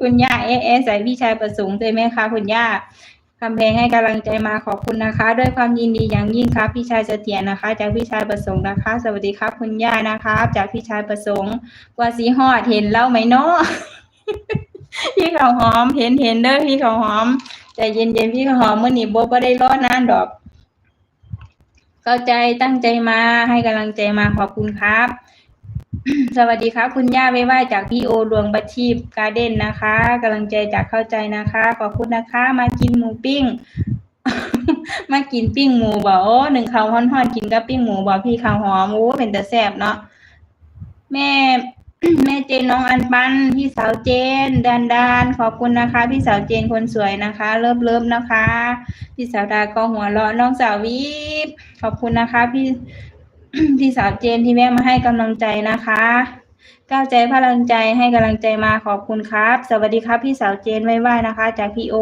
คุณย่าเอเอะใส่พี่ชายประสงค์เลยไหมคะคุณย่าคำเพลงให้กำลังใจมาขอบคุณนะคะ ด้วยความยินดีอย่างยิ่งครับพี่ชายเสถียรนะคะ จากพี่ชายประสงค์นะคะ สวัสดีครับ คุณย่านะครับจากพี่ชายประสงค์กว่าสีหอดเห็นแล้วไหมเนาะพี่ข้าวหอมเห็นเห็นเด้อพี่ข้าวหอมใจเย็นเย็นๆพี่ข้าวหอมเมื่อนี้โบก็ได้รอดนานดอก เข้าใจตั้งใจมาให้กำลังใจมาขอบคุณครับ สวัสดีครับคุณย่าไว้ไหวจากพี่โอดวงบัชชีพการ์เด้นนะคะกำลังใจจากเข้าใจนะคะ ขอบคุณนะคะ มากินหมูปิ้ง มากินปิ้งหมูบ่โอ้หนึ่งข้าวฮ้อนๆกินกับปิ้งหมูบ่พี่ข้าวหอมโอ้เป็นแต่แซ่บเนาะแม่แม่เจนน้องอันปันพี่สาวเจนดานดานขอบคุณนะคะ พี่สาวเจนคนสวยนะคะเลิฟเลิฟนะคะ พี่สาวดาก็หัวเราะน้องสาววิบขอบคุณนะคะ พี่ พี่สาวเจนที่แม่มาให้กำลังใจนะคะก้าวใจพลังใจให้กำลังใจมาขอบคุณครับ สวัสดีครับ พี่สาวเจนไว้ไหวนะคะ จากพี่โอ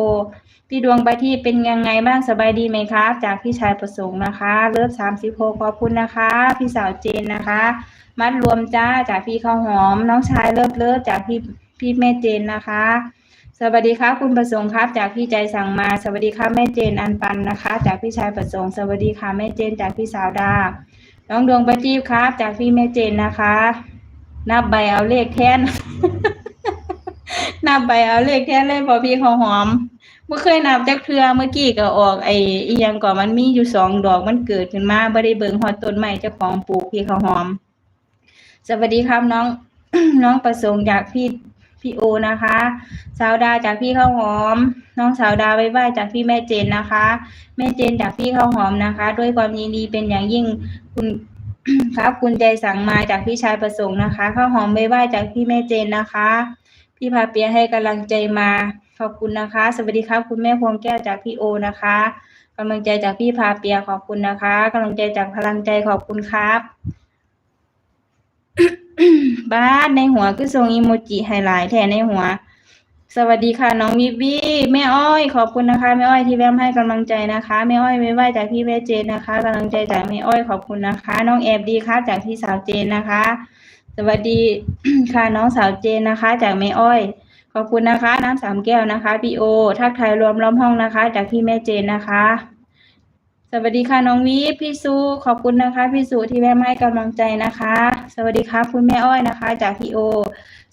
พี่ดวงไปที่เป็นยังไงบ้างสบายดีไหมครับ จากพี่ชายประสงค์นะคะเลิฟสามสิบหกขอบคุณนะคะ พี่สาวเจนนะคะ มัดรวมจ้าจากพี่ข้าวหอม น้องชายเลิฟเลิฟจากพี่พี่แม่เจนนะคะ สวัสดีครับคุณประสงค์ครับ จากพี่ใจสั่งมา สวัสดีครับแม่เจนอันปันนะคะ จากพี่ชายประสงค์ สวัสดีค่ะแม่เจนจากพี่สาวดา น้องดวงประจีบครับ จากพี่แม่เจนนะคะ นับใบเอาเลขแทน นับใบเอาเลขแทนเลยพอพี่เขาหอมเมื่อเคยนับจักเทือเมื่อกี้ก็ออกไอ้อียังก่อนมันมีอยู่สองดอกมันเกิดขึ้นมาบ่ได้เบิ่งฮอดต้นไม้เจ้าของปลูกพี่เขาหอม สวัสดีครับน้องน้องประสงค์จากพี่ พี่โอนะคะ สาวดาจากพี่ข้าวหอม น้องสาวดาไว้ไหวจากพี่แม่เจนนะคะ แม่เจนจากพี่ข้าวหอมนะคะ ด้วยความยินดีเป็นอย่างยิ่งคุณครับคุณใจสั่งมาจากพี่ชายประสงค์นะคะข้าวหอมไว้ไหวจากพี่แม่เจนนะคะ พี่พาเปียให้กำลังใจมา ขอบคุณนะคะ สวัสดีครับ คุณแม่พวงแก้วจากพี่โอนะคะกำลังใจจากพี่พาเปียขอบคุณนะคะกำลังใจจากพลังใจขอบคุณครับ บ้านในหัวคือทรงอีโมจิไฮไลท์แทนในหัว สวัสดีค่ะ น้องวิบีแม่อ้อย ขอบคุณนะคะแม่อ้อยที่แวมให้กำลังใจนะคะแม่อ้อยไว้ไหวจากพี่แม่เจนนะคะกำลังใจจากแม่อ้อยขอบคุณนะคะ น้องแอบดีค่ะจากพี่สาวเจนนะคะ สวัสดีค่ะน้องสาวเจนนะคะ จากแม่อ้อย ขอบคุณนะคะ น้ำสามแก้วนะคะพี่โอ ทักทายรวมล้อมห้องนะคะ จากพี่แม่เจนนะคะ สวัสดีค่ะน้องวิพี่สุขอบคุณนะคะ พี่สุที่แวะมาให้กำลังใจนะคะ สวัสดีค่ะคุณแม่อ้อยนะคะ จากพี่โอ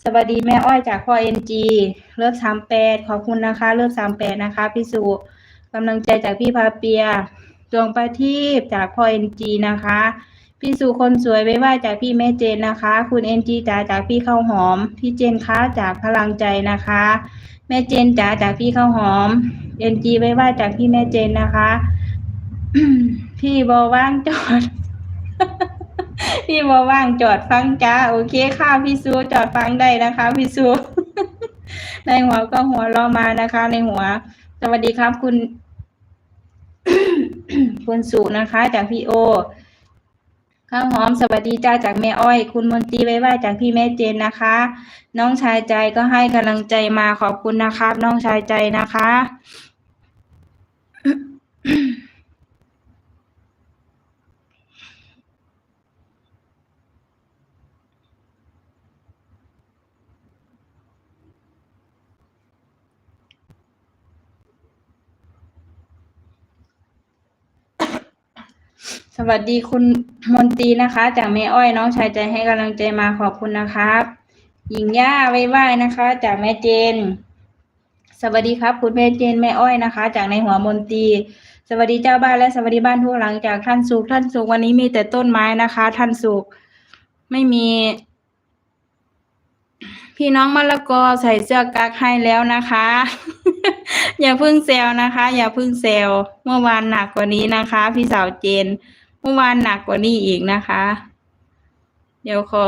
สวัสดีแม่อ้อยจากพ่อเอ็นจีเลิฟสามแปดขอบคุณนะคะ เลิฟสามแปดนะคะ พี่สุกำลังใจจากพี่พาเปียดวงประทีปจากพ่อเอ็นจีนะคะ พี่สุคนสวยไว้ไหวจากพี่แม่เจนนะคะ คุณเอ็นจีจ๋าจากพี่ข้าวหอม พี่เจนค้าจากพลังใจนะคะ แม่เจนจ๋าจากพี่ข้าวหอมเอ็นจีไว้ไหวจากพี่แม่เจนนะคะ พี่บอว่างจอด พี่บอว่างจอดฟังจ้าโอเคค่ะพี่ซูจอดฟังได้นะคะ พี่ซู ในหัวก็หัวเรามานะคะ ในหัว สวัสดีครับ คุณ คุณสุนะคะ จากพี่โอข้าวหอมสวัสดีจ้าจากแม่อ้อย คุณมนตรีไว้ไหวจากพี่แม่เจนนะคะ น้องชายใจก็ให้กำลังใจมาขอบคุณนะครับ น้องชายใจนะคะ สวัสดีคุณมนตรีนะคะ จากแม่อ้อยน้องชายใจให้กำลังใจมาขอบคุณนะครับ หญิงย่าไว้ไหวนะคะ จากแม่เจน สวัสดีครับ คุณแม่เจนแม่อ้อยนะคะ จากในหัวมนตรีสวัสดีเจ้าบ้านและสวัสดีบ้านทุกหลังจากท่านสุขท่านสุขวันนี้มีแต่ต้นไม้นะคะ ท่านสุขไม่มี พี่น้องมะละกอใส่เสื้อกั๊กให้แล้วนะคะ อย่าพึ่งแซวนะคะ อย่าพึ่งแซวเมื่อวานหนักกว่านี้นะคะ พี่สาวเจน มื่อวานหนักกว่านี้อีกนะคะ เดี๋ยวขอ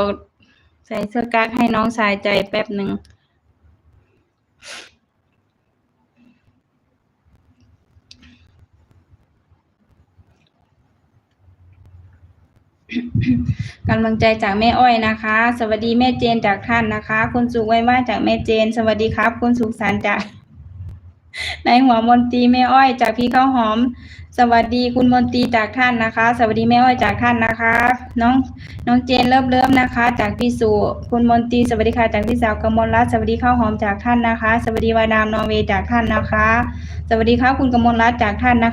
ใส่เสื้อกั๊กให้น้องชายใจแป๊บหนึ่งกำลังใจจากแม่อ้อยนะคะ สวัสดีแม่เจนจากท่านนะคะ คุณสุขไว้ว่าจากแม่เจน สวัสดีครับ คุณสุขสันต์จากในหัวมนตรีแม่อ้อยจากพี่ข้าวหอม สวัสดีคุณมนตรีจากท่านนะคะ สวัสดีแม่อ้อยจากท่านนะคะ น้องน้องเจนเริ่มเริ่มนะคะ จากพี่สุคุณมนตรีสวัสดีค่ะจากพี่สาวกมลรัตน์สวัสดีข้าวหอมจากท่านนะคะ สวัสดีวานามนอร์เวย์จากท่านนะคะ สวัสดีค่ะคุณกมลรัตน์จากท่านนะคะ